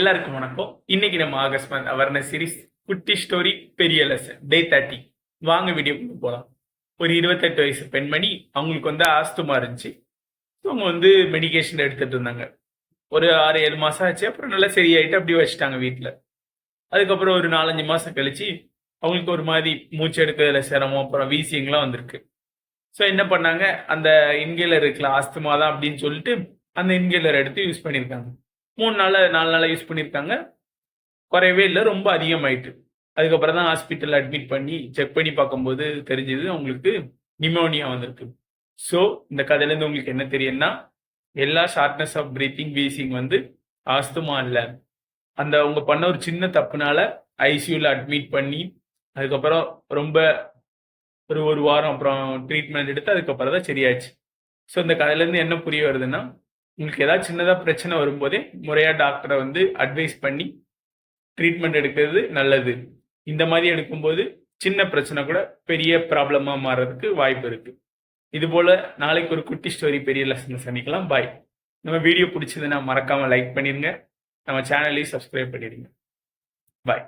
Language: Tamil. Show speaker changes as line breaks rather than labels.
எல்லாருக்கும் வணக்கம். இன்னைக்கு நம்ம ஆகஸ்ட் மந்த் அவர்னஸ் சீரிஸ் குட்டி ஸ்டோரி பெரிய லெசன் டே தேர்ட்டி வாங்க வீடியோ போகலாம் ஒரு இருபத்தெட்டு வயசு பெண்மணி அவங்களுக்கு வந்து ஆஸ்துமா இருந்துச்சு. ஸோ அவங்க வந்து மெடிகேஷன் எடுத்துட்டு இருந்தாங்க. ஒரு ஆறு ஏழு மாசம் ஆச்சு. அப்புறம் நல்லா சரியாயிட்டு அப்படியே வச்சுட்டாங்க வீட்டில் அதுக்கப்புறம் ஒரு நாலஞ்சு மாசம் கழிச்சு அவங்களுக்கு ஒரு மாதிரி மூச்சு எடுக்கிறதுல சிரமம் அப்புறம் வீசிங்லாம் வந்திருக்கு. ஸோ என்ன பண்ணாங்க? அந்த இன்கேலர் இருக்கல ஆஸ்துமா தான் அப்படின்னு சொல்லிட்டு அந்த இன்கேலர் எடுத்து யூஸ் பண்ணியிருக்காங்க. மூணு நாள் நாலு நாளாக யூஸ் பண்ணியிருக்காங்க குறையவே இல்லை ரொம்ப அதிகமாயிட்டு. அதுக்கப்புறம் தான் ஹாஸ்பிட்டல் அட்மிட் பண்ணி செக் பண்ணி பார்க்கும்போது தெரிஞ்சது அவங்களுக்கு நிமோனியா வந்திருக்கு. ஸோ இந்த கதையிலேருந்து உங்களுக்கு என்ன தெரியும்னா எல்லா ஷார்ட்னஸ் ஆஃப் பிரீத்திங் வீசிங் வந்து ஆஸ்துமா இல்லை. அந்த அவங்க பண்ண ஒரு சின்ன தப்புனால ஐசியூவில் அட்மிட் பண்ணி அதுக்கப்புறம் ரொம்ப ஒரு ஒரு வாரம் அப்புறம் ட்ரீட்மெண்ட் எடுத்து அதுக்கப்புறம் தான் சரியாச்சு. ஸோ இந்த கதையிலேருந்து என்ன புரிய வருதுன்னா உங்களுக்கு ஏதாவது சின்னதாக பிரச்சனை வரும்போதே முறையாக டாக்டரை வந்து அட்வைஸ் பண்ணி ட்ரீட்மெண்ட் எடுக்கிறது நல்லது. இந்த மாதிரி எடுக்கும்போது சின்ன பிரச்சனை கூட பெரிய ப்ராப்ளமாக மாறுறதுக்கு வாய்ப்பு இருக்குது இது போல் நாளைக்கு ஒரு குட்டி ஸ்டோரி பெரிய லெசன் சந்திக்கலாம். பாய் நம்ம வீடியோ பிடிச்சதுன்னா மறக்காமல் லைக் பண்ணிடுங்க நம்ம சேனலையும் சப்ஸ்கிரைப் பண்ணிடுங்க. பாய்